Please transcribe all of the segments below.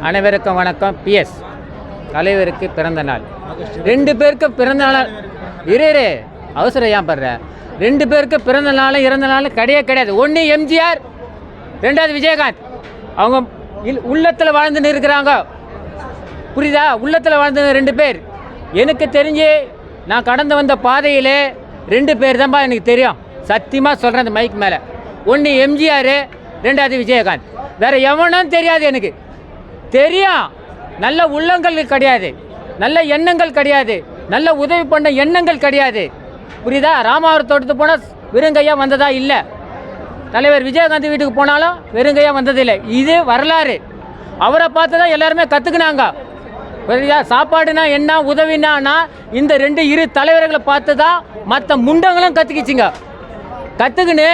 அனைவருக்கும் வணக்கம். பிஎஸ் தலைவருக்கு பிறந்த நாள். ரெண்டு பேருக்கு பிறந்த நாள்? இரு அவசரம் ஏன் படுற? ரெண்டு பேருக்கு பிறந்த நாளும் இறந்த நாளும் கிடையவே கிடையாது. ஒன்று எம்ஜிஆர் ரெண்டாவது விஜயகாந்த். அவங்க இல் உள்ளத்தில் வாழ்ந்துன்னு இருக்கிறாங்க. புரியுதா? உள்ளத்தில் வாழ்ந்த ரெண்டு பேர். எனக்கு தெரிஞ்சு நான் கடந்து வந்த பாதையிலே ரெண்டு பேர் தான்ப்பா எனக்கு தெரியும். சத்தியமாக சொல்கிறேன் அந்த மைக் மேலே. ஒன்று எம்ஜிஆர் ரெண்டாவது விஜயகாந்த். வேறு எவனும் தெரியாது எனக்கு. தெரியும். நல்ல உள்ளங்கள் கிடையாது. நல்ல எண்ணங்கள் கிடையாது. நல்ல உதவி பண்ண எண்ணங்கள் கிடையாது. புரியுதா? ராமாவரம் தோட்டத்து போனால் வெறுங்கையாக வந்ததா இல்லை. தலைவர் விஜயகாந்த் வீட்டுக்கு போனாலும் வெறுங்கையாக வந்ததில்லை. இது வரலாறு. அவரை பார்த்து தான் எல்லாருமே கற்றுக்குனாங்க புரியுதா? சாப்பாடுனா என்ன உதவினானா இந்த ரெண்டு இரு தலைவர்களை பார்த்து தான் மற்ற முண்டங்களும் கற்றுக்கிச்சிங்க கற்றுக்குன்னு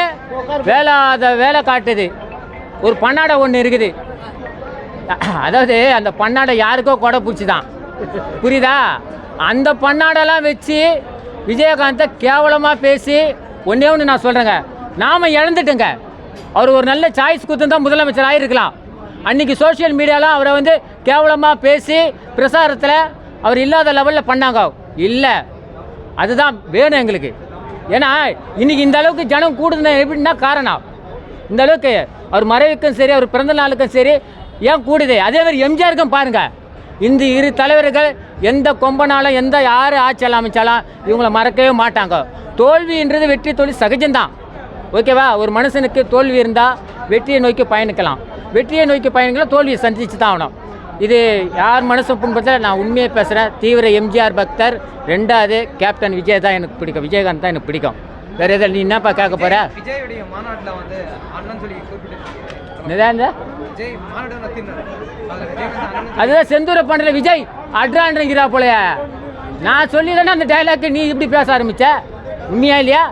வேலை அதை வேலை காட்டுது. ஒரு பன்னாடை ஒன்று இருக்குது. அதாவது அந்த பன்னாடை யாருக்கோ கொடை பூச்சி தான் புரியுதா? அந்த பன்னாடெல்லாம் வச்சு விஜயகாந்தை கேவலமாக பேசி ஒன்றே ஒன்று நான் சொல்கிறேங்க நாம் இழந்துட்டுங்க. அவர் ஒரு நல்ல சாய்ஸ் கொடுத்துருந்தா முதலமைச்சர் ஆகிருக்கலாம் அன்றைக்கி சோஷியல் மீடியாவில் அவரை வந்து கேவலமாக பேசி பிரசாரத்தில் அவர் இல்லாத லெவலில் பண்ணாங்க. இல்லை. அதுதான் வேணும் எங்களுக்கு. ஏன்னா இன்றைக்கி இந்த அளவுக்கு ஜனம் கூடுதுன்னா எப்படின்னா காரணம். இந்த அளவுக்கு அவர் மறைவுக்கும் சரி அவர் பிறந்த நாளுக்கும் சரி ஏன் கூடுது? அதே மாதிரி எம்ஜிஆருக்கும் பாருங்க. இந்த இரு தலைவர்கள் எந்த கொம்பனாலும் எந்த யார் ஆட்சியாளர் அமைச்சாலும் இவங்கள மறக்கவே மாட்டாங்க. தோல்வின்றது வெற்றி தோல்வி சகஜம்தான். ஓகேவா ஒரு மனுஷனுக்கு தோல்வி இருந்தால் வெற்றியை நோக்கி பயணிக்கலாம். வெற்றியை நோக்கி பயணிக்கலாம் தோல்வியை சந்திச்சு தான் ஆகணும். இது யார் மனசு புண்படுத்த நான் உண்மையை பேசுகிறேன் தீவிர எம்ஜிஆர் பக்தர் ரெண்டாவது கேப்டன் விஜய் தான் எனக்கு பிடிக்கும். விஜயகாந்த் தான் எனக்கு பிடிக்கும். வேற எதாவது நீ என்னப்பா கேட்க போற? விஜயுடைய மாநாட்டில் வந்து அண்ணன் சொல்லி குறிப்பிட்டு அதுதான் செந்தூர பாண்டில விஜய் அட்ரான்றங்கிறா போலயே. நான் சொல்லி தானே அந்த டைலாக் நீ இப்படி பேச ஆரம்பிச்ச? உண்மையா இல்லையா?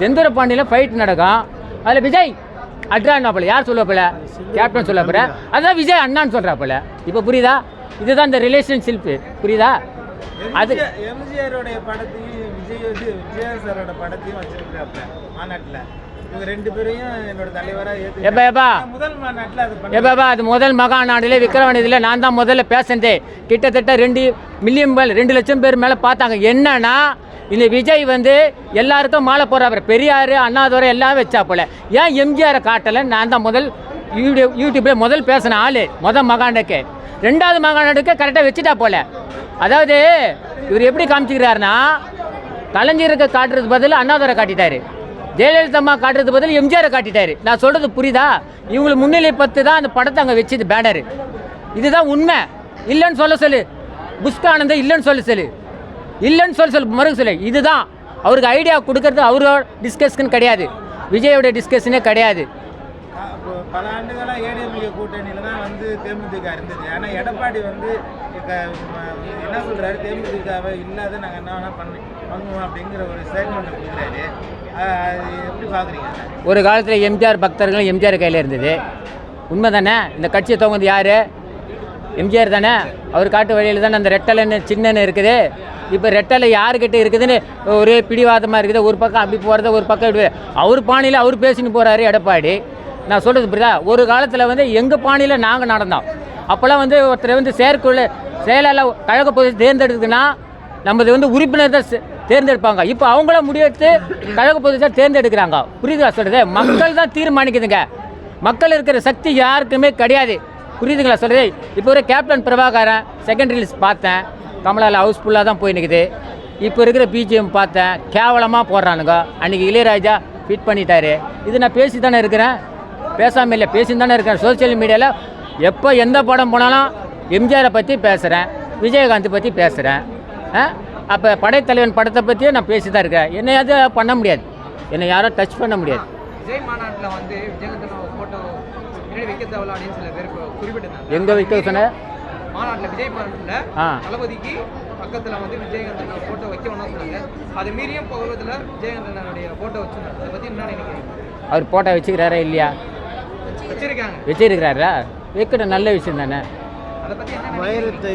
செந்தூர பாண்டியில் ஃபைட் நடக்கும். அதில் விஜய் அட்ரான்னா போல. யார் சொல்ல போல? கேப்டன் சொல்ல போற அதான் விஜய் அண்ணான்னு சொல்கிறா போல. இப்போ புரியுதா? இதுதான் இந்த ரிலேஷன்ஷிப் புரியுதா? அது எம்ஜிஆருடைய படத்தையும் விஜய் விஜயா சாரோட படத்தையும் வச்சிருக்கிறாப்ல மாநாட்டில். எப்பா எப்பா அது முதல் மகாநாடுல விக்ரவாணியில் நான் தான் முதல்ல பேசினதே கிட்டத்தட்ட ரெண்டு மில்லியன் பேர் ரெண்டு லட்சம் பேர் மேலே பார்த்தாங்க. என்னன்னா இந்த விஜய் வந்து எல்லாருக்கும் மாலை போடுறாரு. பெரியார் அண்ணாதுரை எல்லாம் வச்சா போல. ஏன் எம்ஜிஆரை காட்டலை? நான் தான் முதல் யூடியூப் யூடியூப்ல முதல் பேசின ஆள் முதல் மகாநாடுக்கு. ரெண்டாவது மகாநாடுக்கு கரெக்டாக வச்சுட்டா போல. அதாவது இவர் எப்படி காமிச்சிக்கிறாருன்னா கலைஞருக்கு காட்டுறது பதில் அண்ணாதுரை காட்டிட்டாரு. ஜெயலலிதா அம்மா காட்டுறது பதில் எம்ஜிஆரை காட்டிட்டாரு. நான் சொல்கிறது புரியுதா? இவங்களை முன்னிலைப்படுத்தி தான் அந்த படத்தை அங்கே வச்சது பேனரு இதுதான் உண்மை. இல்லைன்னு சொல்ல சொல்லு. புஷ்கானந்த இல்லைன்னு சொல்ல சொல்லு. இல்லைன்னு சொல்ல சொல்லு மறுக்க சொல்லு. இதுதான். அவருக்கு ஐடியா கொடுக்கறது அவரோட டிஸ்கஷன் கிடையாது. விஜயோட டிஸ்கஷனே கிடையாது. பல ஆண்டுகளாக ஏடிஎம்கே கூட்டணியில் தான் வந்து தேமுதிக இருந்தது. ஆனால் எடப்பாடி வந்து என்ன சொல்கிறாரு தேமுதிகவை இல்லாத நாங்கள் என்ன வேணால் பண்ணி பண்ணுவோம் அப்படிங்கிற ஒரு ஸ்டேட்மெண்ட் கொடுக்குறாரு. எப்படி பார்க்குறீங்க? ஒரு காலத்தில் எம்ஜிஆர் பக்தர்களும் எம்ஜிஆர் கையில் இருந்தது. உண்மை தானே இந்த கட்சியை துவங்குது யார்? எம்ஜிஆர் தானே? அவர் காட்டு வழியில் தானே அந்த ரெட்டலைன்னு சின்னன்னு இருக்குது. இப்போ ரெட்டலை யாருக்கிட்ட இருக்குதுன்னு ஒரே பிடிவாதமாக இருக்குது. ஒரு பக்கம் அப்படி போகிறத ஒரு பக்கம் இப்படி. அவர் பாணியில் அவர் பேசின்னு போகிறாரு எடப்பாடி. நான் சொல்கிறது புரியுதா? ஒரு காலத்தில் வந்து எங்கள் பாணியில் நாங்கள் நடந்தோம். அப்போல்லாம் வந்து ஒருத்தர் வந்து செயற்குழு செயலாளர் கழக பகுதி தேர்ந்தெடுக்குதுன்னா நமது வந்து உறுப்பினர் தான் தேர்ந்தெடுப்பாங்க. இப்போ அவங்கள முடிவெடுத்து கழக பொதுச்சார் தேர்ந்தெடுக்கிறாங்க. புரியுதுங்களா சொல்கிறது மக்கள் தான் தீர்மானிக்குதுங்க. மக்கள் இருக்கிற சக்தி யாருக்குமே கிடையாது. புரியுதுங்களா சொல்கிறது இப்போ ஒரு கேப்டன் பிரபாகரன் செகண்ட் ரிலீஸ் பார்த்தேன். கமலாவில் ஹவுஸ்ஃபுல்லாக தான் போய் நிற்குது இப்போ இருக்கிற பிஜிஎம் பார்த்தேன். கேவலமாக போடுறானுங்க. அன்றைக்கி இளையராஜா ஃபிட் பண்ணிட்டாரு. இது நான் பேசி தானே இருக்கிறேன். பேசாமல் இல்லை பேசி தானே இருக்கிறேன். சோஷியல் மீடியாவில் எப்போ எந்த படம் போனாலும் எம்ஜிஆரை பற்றி பேசுகிறேன் விஜயகாந்த் பற்றி பேசுகிறேன் அப்போ படைத்தலைவன் படத்தை பற்றியே நான் பேசி தான் இருக்கேன். என்னையாவது பண்ண முடியாது. என்னை யாரும் டச் பண்ண முடியாது. விஜய் மாநாட்டில் வந்து ஃபோட்டோ வைக்க தேவையில்ல அப்படின்னு சில பேர் குறிப்பிட்டிருந்தாங்க. எங்கே வைக்க சொன்ன? மாநாட்டில் விஜய் மாநாட்டில் ஆ. தளபதிக்கு பக்கத்தில் வந்து விஜயகாந்தன் ஃபோட்டோ வைக்கணும்னு சொன்னாங்க. அது மீறியும் பகுதியில் விஜயகாந்தனுடைய ஃபோட்டோ வச்சுருந்தாங்க அதை பற்றி என்ன நினைக்கிறீங்க? அவர் போட்டோ வச்சுக்கிறாரா இல்லையா? வச்சிருக்காங்க. வச்சிருக்கிறாரா? வைக்கட்டும் நல்ல விஷயம் தானே?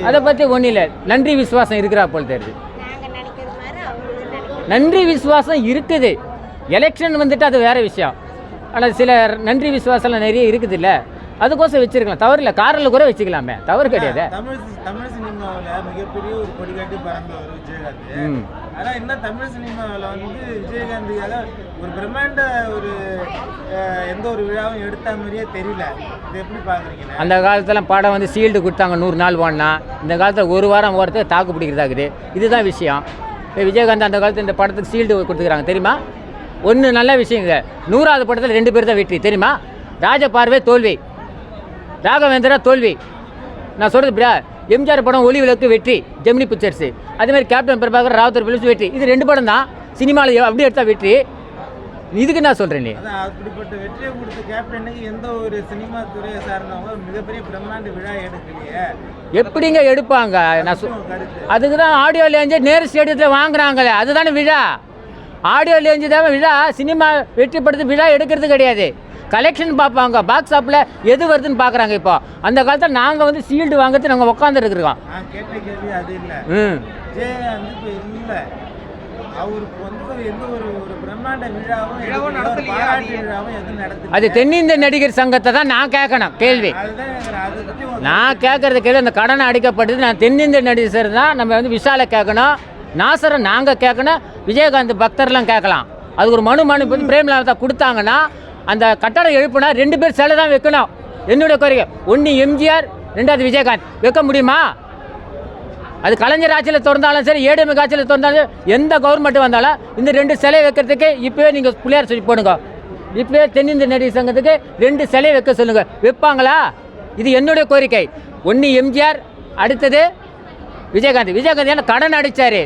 அதை பற்றி ஒன்றும் இல்லை. நன்றி விசுவாசம் இருக்கிறா போல் தெரியுது நாங்கள் நினைக்கிறது மாதிரி அவங்களும் நினைக்கிறது நன்றி விசுவாசம் இருக்குது. எலெக்ஷன் வந்துட்டு அது வேற விஷயம். ஆனால் சில நன்றி விசுவாசம்லாம் நிறைய இருக்குது இல்லை அதுக்கோசம் வச்சிருக்கலாம். தவறு இல்லை. காரில் கூட வச்சுக்கலாமே. தவறு கிடையாது. தமிழ் தமிழ் சினிமாவில் மிகப்பெரிய ஒரு கொடிகாட்டி பறந்தவர் விஜயகாந்த். ம். ஆனா இன்னும் தமிழ் சினிமாவில் வந்து விஜயகாந்துக்காக ஒரு பிரம்மாண்ட ஒரு அஹ், எந்த ஒரு விழாவும் எடுத்த மாதிரியே தெரியல. இது எப்படி பாக்குறீங்க? அந்த காலத்துல படம் வந்து சீல்டு கொடுத்தாங்க நூறு நாள் ஓடனா இந்த காலத்தில் ஒரு வாரம் ஓரத்துக்கு தாக்கு பிடிக்கிறதாக்குது இதுதான் விஷயம். இப்போ விஜயகாந்த் அந்த காலத்தில் இந்த படத்துக்கு சீல்டு கொடுத்துக்கிறாங்க தெரியுமா? ஒன்று நல்ல விஷயங்க நூறாவது படத்தில் ரெண்டு பேர் தான் வெற்றி தெரியுமா? ராஜ பார்வை தோல்வி. ராகவேந்திரா தோல்வி. நான் சொல்கிறது பிரியா எம்ஜிஆர் படம் ஒளி விளக்கு வெற்றி ஜெமினி பிக்சர்ஸு. அதேமாதிரி கேப்டன் பிரபாகர் ராவுத்தர் பிலிப்ஸ் வெற்றி. இது ரெண்டு படம் தான். சினிமாவில் அப்படி எடுத்தால் வெற்றி. இதுக்கு நான் சொல்கிறேன் நீ? அப்படிப்பட்ட வெற்றியை கொடுத்த கேப்டனுக்கு எந்த ஒரு சினிமா துறையை சார்ந்தவங்க மிகப்பெரிய பிரம்மாண்ட விழா எடுக்கலையே. எப்படிங்க எடுப்பாங்க? நான் சொ உங்க கருத்து. அதுக்கு தான் ஆடியோ லேஞ்சு நேரு ஸ்டேடியத்தில் வாங்குறாங்களே அதுதானே விழா. ஆடியோ லேஞ்சு தான் விழா சினிமா வெற்றி படுத்து விழா எடுக்கிறது கிடையாது. கலெக்ஷன் பார்ப்பாங்க பாக்ஸ் ஆப்பில் எது வருதுன்னு பார்க்குறாங்க இப்போ. அந்த காலத்தில் நாங்கள் வந்து சீல்டு வாங்குறது நாங்கள் உட்காந்துருக்குறோம் நான் கேட்ட கேள்வி அது இல்லை. ம். இல்லை. அவருக்கு வந்து எந்த ஒரு ஒரு பிரம்மாண்ட விழாவும் விழாவும்? பாராட்டு அது விழாவும் எதுவும் நடத்தல. அது தென்னிந்திய நடிகர் சங்கத்தை தான் நான் கேட்கணும் கேள்வி. அதுதான் எனக்கு அதை நான் கேட்குறது கேள்வி அந்த கடனை அடிக்கப்பட்டது நான் தென்னிந்திய நடிகர் தான் நம்ம வந்து விஷாலை கேட்கணும். நாசரை நாங்கள் கேட்கணும் விஜயகாந்த் பக்தர்லாம் கேட்கலாம். அதுக்கு ஒரு மனு மனு வந்து பிரேமலாதா கொடுத்தாங்கன்னா அந்த கட்டடம் எழுப்புனா ரெண்டு பேர் சிலை தான் வைக்கணும். என்னுடைய கோரிக்கை ஒன்று எம்ஜிஆர் ரெண்டாவது விஜயகாந்த். வைக்க முடியுமா? அது கலைஞர் ஆட்சியில் திறந்தாலும் சரி ஏடிஎம் ஆட்சியில் திறந்தாலும் சரி, எந்த கவர்மெண்ட் வந்தாலும் இந்த ரெண்டு சிலை வைக்கிறதுக்கு இப்போவே நீங்கள் பிள்ளையார் சொல்லி போடுங்க. இப்போவே தென்னிந்திய நடிகர் சங்கத்துக்கு ரெண்டு சிலை வைக்க சொல்லுங்க. வைப்பாங்களா? இது என்னுடைய கோரிக்கை. ஒன்று எம்ஜிஆர் அடுத்தது விஜயகாந்த். விஜயகாந்த் ஏன்னா கடன் அடித்தார்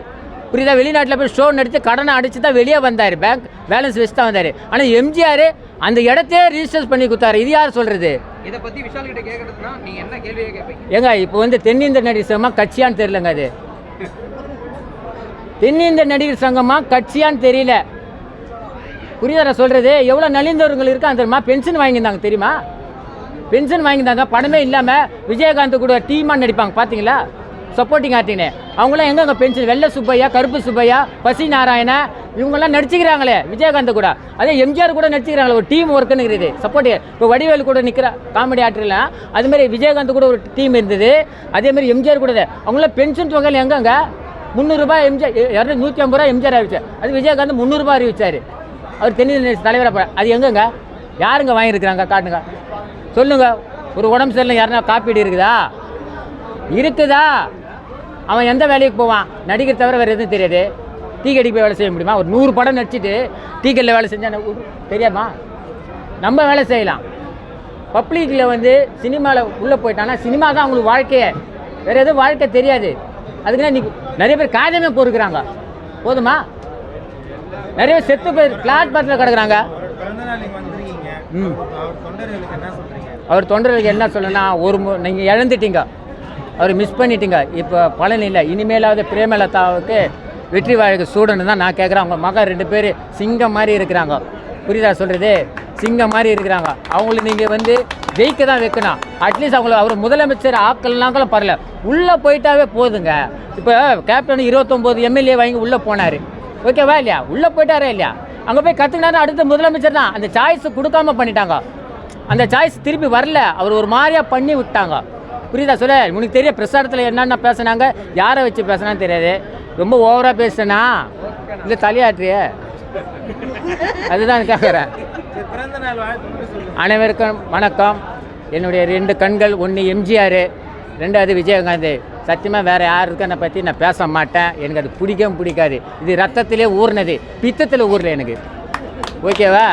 புரியுதா? வெளிநாட்டில் போய் ஷோ நடித்து கடனை அடித்து தான் வெளியே வந்தார். பேங்க் பேலன்ஸ் வச்சு தான் வந்தார். ஆனால் எம்ஜிஆர் அந்த இடத்தையே ரிஜிஸ்டர் பண்ணி கொடுத்தாரு. இது யார் சொல்கிறது இதை பத்தி விஷால் கிட்ட கேட்கறதுனா நீங்க என்ன கேள்வியை கேட்பீங்க ஏங்க இப்போ வந்து தென்னிந்திய நடிகர் சங்கமா கட்சியான்னு தெரியலங்க அது. தென்னிந்திய நடிகர் சங்கமா கட்சியான்னு தெரியல. புரியுதா நான் சொல்றது? எவ்வளோ நலிந்தவர்கள் இருக்கா தெரியுமா? பென்ஷன் வாங்கியிருந்தாங்க தெரியுமா? பென்ஷன் வாங்கியிருந்தாங்க. பணமே இல்லாமல் விஜயகாந்த் கூட டீமாக நடிப்பாங்க பார்த்தீங்களா சப்போர்ட்டிங் ஆர்டின்னு அவங்களாம் எங்கெங்க பென்ஷன் வெள்ளை சுப்பையா கருப்பு சுப்பையா பசி நாராயண? இவங்கெல்லாம் நடிச்சுக்கிறாங்களே விஜயகாந்த் கூட. அதே எம்ஜிஆர் கூட நடிச்சுக்கிறாங்களே ஒரு டீம் ஒர்க்குன்னு இருக்குது. சப்போர்ட் இப்போ வடிவேலு கூட நிற்கிற காமெடி ஆக்டர்லாம் அதுமாதிரி விஜயகாந்த் கூட ஒரு டீம் இருந்தது. அதேமாதிரி எம்ஜிஆர் கூட அவங்களாம் பென்ஷன் தொகையில் எங்கெங்க? முந்நூறுரூபா எம்ஜிஆர் இரநூறு நூற்றி ஐம்பது ரூபா எம்ஜிஆர் அறிவிச்சார். அது விஜயகாந்த் முந்நூறுரூபா அறிவிச்சார். அவர் தென்னிந்திய தலைவராக போகிறார் அது எங்கங்க? யாருங்க வாங்கியிருக்கிறாங்க காட்டுங்க. சொல்லுங்க. ஒரு உடம்பு சரியில்லை யாருன்னா காப்பீடு இருக்குதா? இருக்குதா? அவன் எந்த வேலைக்கு போவான்? நடிகர் தவிர வேறு எதுவும் தெரியாது. டீ கடைக்கு போய் வேலை செய்ய முடியுமா? ஒரு நூறு படம் நடிச்சிட்டு டீ கடையில் வேலை செஞ்சா எனக்கு ஒரு- தெரியாமா நம்ம வேலை செய்யலாம். பப்ளிக்கில் வந்து சினிமாவில் உள்ளே போயிட்டாங்கன்னா சினிமா தான் அவங்களுக்கு வாழ்க்கையே. வேறு எதுவும் வாழ்க்கை தெரியாது. அதுக்குன்னா இன்னைக்கு நிறைய பேர் காதமே பொறுக்கிறாங்க. போதுமா? நிறைய பேர் செத்து கிடக்குறாங்க. ம். அவர் தொண்டர்களுக்கு என்ன சொல்றீங்க? அவர் தொண்டர்களுக்கு என்ன சொல்லணும்னா ஒரு நீங்கள் இழந்துட்டீங்க. அவர் மிஸ் பண்ணிட்டீங்க. இப்போ பலன் இல்லை. இனிமேலாவது பிரேமலதாவுக்கு வெற்றி வாழ்க்கை சூடன்னு தான் நான் கேட்குறேன் அவங்க மகன் ரெண்டு பேர் சிங்கம் மாதிரி இருக்கிறாங்க. புரியுதா சொல்கிறது சிங்கம் மாதிரி இருக்கிறாங்க. அவங்கள நீங்கள் வந்து ஜெயிக்க தான் வைக்கணும். அட்லீஸ்ட் அவங்கள அவர் முதலமைச்சர் ஆக்கல்னாங்களும் பரல உள்ளே போயிட்டாவே போதுங்க. இப்போ கேப்டன் இருபத்தொம்போது எம்எல்ஏ வாங்கி உள்ளே போனார். ஓகேவா இல்லையா? உள்ளே போயிட்டாரா இல்லையா? அங்கே போய் கற்றுனாரு அடுத்த முதலமைச்சர் தான். அந்த சாய்ஸ் கொடுக்காம பண்ணிட்டாங்க. அந்த சாய்ஸ் திருப்பி வரல. அவர் ஒரு மாதிரியா பண்ணி விட்டாங்க. புரியுதா சொல்ல? உனக்கு தெரிய பிரசாரத்தில் என்னென்ன பேசுனாங்க? யாரை வச்சு பேசுனான்னு தெரியாது. ரொம்ப ஓவராக பேசுனா? இல்லை தலையாற்றிய அதுதான் கேட்குறேன் அனைவருக்கும் வணக்கம். என்னுடைய ரெண்டு கண்கள் ஒன்று எம்ஜிஆர் ரெண்டாவது விஜயகாந்த். சத்தியமாக வேறு யாருக்கு என்னை பற்றி நான் பேச மாட்டேன். எனக்கு அது பிடிக்கவும் பிடிக்காது. இது ரத்தத்திலே ஊர்னது பித்தத்தில் ஊரில் எனக்கு. ஓகேவா?